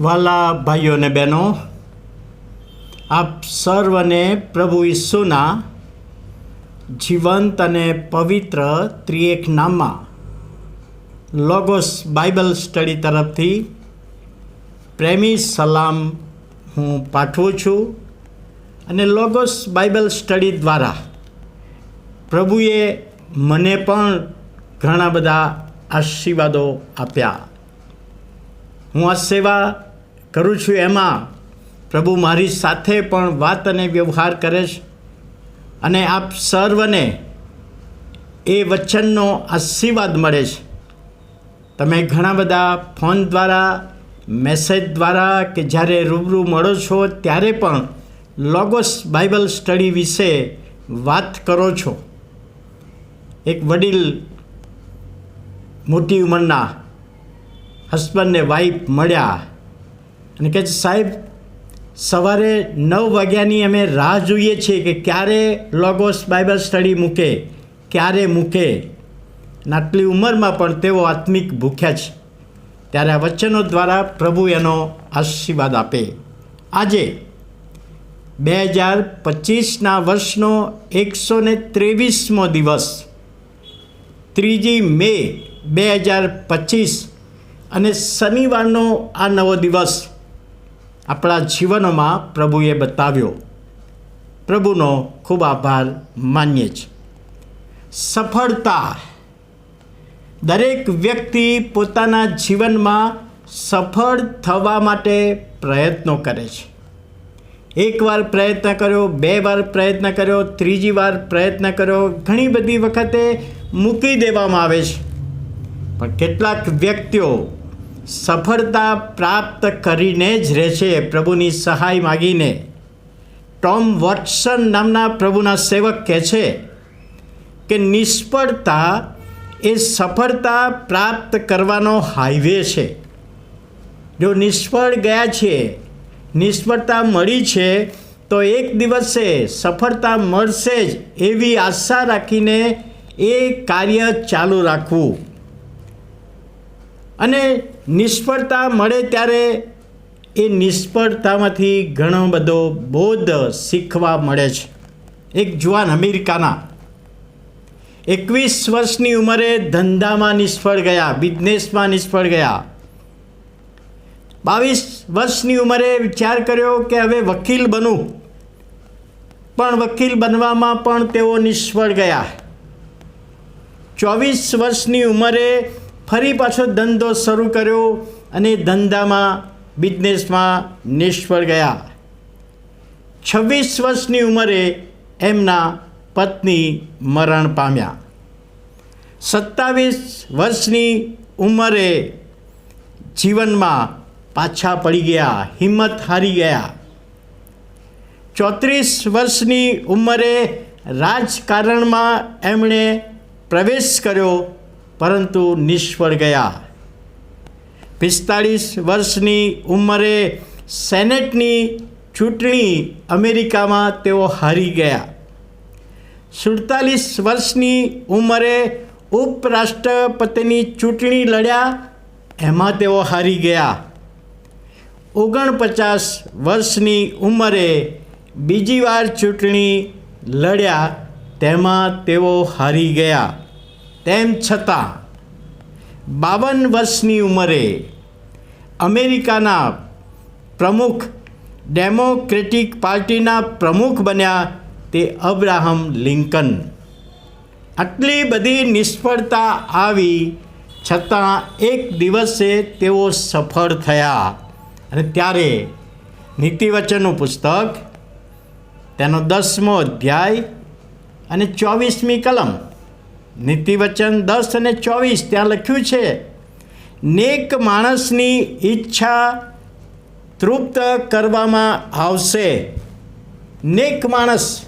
વાલા ભાઈઓ અને બહેનો, આપ સર્વને પ્રભુ ઈસુના જીવંત અને પવિત્ર ત્રિએક નામમાં, લોગોસ બાઇબલ સ્ટડી તરફથી પ્રેમી સલામ હું પાઠવું છું અને લોગોસ બાઇબલ સ્ટડી દ્વારા પ્રભુએ મને પણ ઘણા બધા આશીર્વાદો આપ્યા. હું આ સેવા કરું છું એમાં પ્રભુ મારી સાથે પણ વાત અને વ્યવહાર કરે છે. અને આપ સર્વને એ વચનનો આશીર્વાદ મળે છે. તમે ઘણા બધા ફોન દ્વારા, મેસેજ દ્વારા કે જ્યારે રૂબરૂ મળો છો ત્યારે પણ લોગોસ બાઇબલ સ્ટડી વિશે વાત કરો છો. એક વડીલ મોટી ઉંમરના હસબન્ડ ને વાઈફ મળ્યા. અને છે, સાહેબ, સવારે નવ વાગ્યાની અમે રાહ જોઈએ છીએ કે ક્યારે લોગોસ બાઇબલ સ્ટડી મૂકે, ક્યારે મૂકે. આટલી ઉંમરમાં પણ તેઓ આત્મિક ભૂખ્યા છે. ત્યારે આ વચનો દ્વારા પ્રભુ એનો આશીર્વાદ આપે. આજે બે હજાર પચીસના વર્ષનો એકસો ને ત્રેવીસમો દિવસ, ત્રીજી મે બે હજાર પચીસ અને શનિવારનો આ નવો દિવસ આપણા જીવનોમાં પ્રભુએ બતાવ્યો. પ્રભુનો ખૂબ આભાર માનીએ છીએ. સફળતા. દરેક વ્યક્તિ પોતાના જીવનમાં સફળ થવા માટે પ્રયત્નો કરે છે. એકવાર પ્રયત્ન કર્યો, બે વાર પ્રયત્ન કર્યો, ત્રીજી વાર પ્રયત્ન કર્યો, ઘણી બધી વખતે મૂકી દેવામાં આવે છે. પણ કેટલાક વ્યક્તિઓ સફળતા પ્રાપ્ત કરીને જ રહેશે પ્રભુની સહાય માગીને. ટોમ વોટસન નામના પ્રભુના સેવક કહે છે કે નિષ્ફળતા એ સફળતા પ્રાપ્ત કરવાનો હાઈવે છે. જો નિષ્ફળ ગયા છે, નિષ્ફળતા મળી છે, તો એક દિવસે સફળતા મળશે જ એવી આશા રાખીને એ કાર્ય ચાલુ રાખવું. અને નિષ્ફળતા મળે ત્યારે એ નિષ્ફળતામાંથી ઘણો બધો બોધ શીખવા મળે છે. એક જુવાન અમેરિકાના એકવીસ વર્ષની ઉંમરે ધંધામાં નિષ્ફળ ગયા, બિઝનેસમાં નિષ્ફળ ગયા. બાવીસ વર્ષની ઉંમરે વિચાર કર્યો કે હવે વકીલ બનું. પણ વકીલ બનવામાં પણ તેઓ નિષ્ફળ ગયા. ચોવીસ વર્ષની ઉંમરે ફરી પાછો ધંધો શરૂ કર્યો અને ધંધામાં બિઝનેસમાં નિષ્ફળ ગયા. છવ્વીસ વર્ષની ઉંમરે એમના પત્ની મરણ પામ્યા. સત્તાવીસ વર્ષની ઉંમરે જીવનમાં પાછા પડી ગયા, હિંમત હારી ગયા. ચોત્રીસ વર્ષની ઉંમરે રાજકારણમાં એમણે પ્રવેશ કર્યો પરંતુ નિષ્ફળ ગયા. પિસ્તાળીસ વર્ષની ઉંમરે સેનેટની ચૂંટણી અમેરિકામાં તેઓ હારી ગયા. સુડતાલીસ વર્ષની ઉંમરે ઉપરાષ્ટ્રપતિની ચૂંટણી લડ્યા, એમાં તેઓ હારી ગયા. ઓગણપચાસ વર્ષની ઉંમરે બીજી વાર ચૂંટણી લડ્યા, તેમાં તેઓ હારી ગયા. તેમ છતાં, બાવન વર્ષની ઉંમરે અમેરિકાના પ્રમુખ ડેમોક્રેટિક પાર્ટીના પ્રમુખ બન્યા તે અબ્રાહમ લિંકન. આટલી બધી નિષ્ફળતા આવી છતાં એક દિવસે તેઓ સફળ થયા. અને ત્યારે નીતિવચનનું પુસ્તક, તેનો દસમો અધ્યાય અને ચોવીસમી કલમ નીતિવચન દસ અને ચોવીસ ત્યાં લખ્યું છે, નેક માણસની ઈચ્છા તૃપ્ત કરવામાં આવશે. નેક માણસ.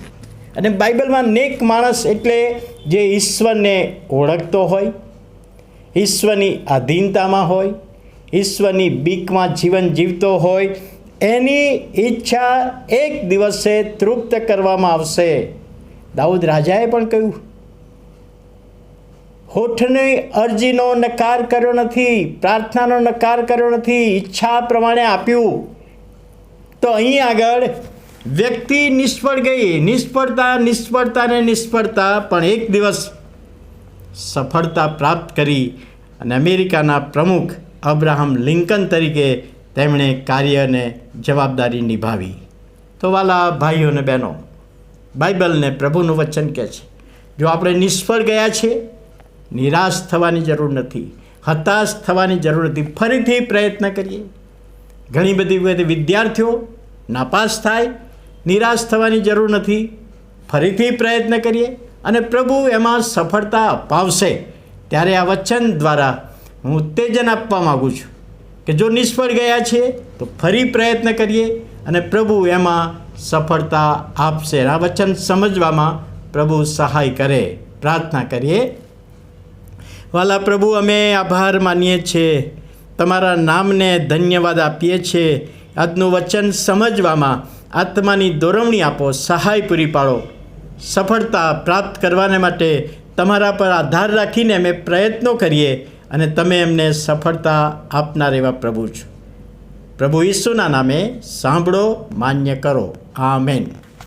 અને બાઇબલમાં નેક માણસ એટલે જે ઈશ્વરને ઓળખતો હોય, ઈશ્વરની આધીનતામાં હોય, ઈશ્વરની બીકમાં જીવન જીવતો હોય, એની ઈચ્છા એક દિવસે તૃપ્ત કરવામાં આવશે. દાઉદ રાજાએ પણ કહ્યું હોઠની અરજીનો નકાર કર્યો નથી, પ્રાર્થનાનો નકાર કર્યો નથી, ઈચ્છા પ્રમાણે આપ્યું. તો અહીં આગળ વ્યક્તિ નિષ્ફળ ગઈ. નિષ્ફળતા નિષ્ફળતા ને નિષ્ફળતા પણ એક દિવસ સફળતા પ્રાપ્ત કરી અને અમેરિકાના પ્રમુખ અબ્રાહમ લિંકન તરીકે તેમણે કાર્યને જવાબદારી નિભાવી. તો વાલા ભાઈઓ અને બહેનો, બાઇબલને પ્રભુનું વચન કહે છે. જો આપણે નિષ્ફળ ગયા છે નિરાશ થવાની જરૂર નથી, હતાશ થવાની જરૂર નથી. ફરીથી પ્રયત્ન કરીએ. ઘણી બધી વખતે વિદ્યાર્થીઓ નાપાસ થાય, નિરાશ થવાની જરૂર નથી. ફરીથી પ્રયત્ન કરીએ અને પ્રભુ એમાં સફળતા અપાવશે. ત્યારે આ વચન દ્વારા હું ઉત્તેજન આપવા માગું છું કે જો નિષ્ફળ ગયા છે, તો ફરી પ્રયત્ન કરીએ અને પ્રભુ એમાં સફળતા આપશે. આ વચન સમજવામાં પ્રભુ સહાય કરે. પ્રાર્થના કરીએ. વાલા પ્રભુ, અમે આભાર માનીએ છીએ. તમારા નામને ધન્યવાદ આપીએ છીએ. આજનું વચન સમજવામાં આત્માની દોરવણી આપો, સહાય પૂરી પાડો. સફળતા પ્રાપ્ત કરવાને માટે તમારા પર આધાર રાખીને અમે પ્રયત્નો કરીએ અને તમે એમને સફળતા આપનાર એવા પ્રભુ છો. પ્રભુ ઈસુના નામે સાંભળો, માન્ય કરો. આમેન.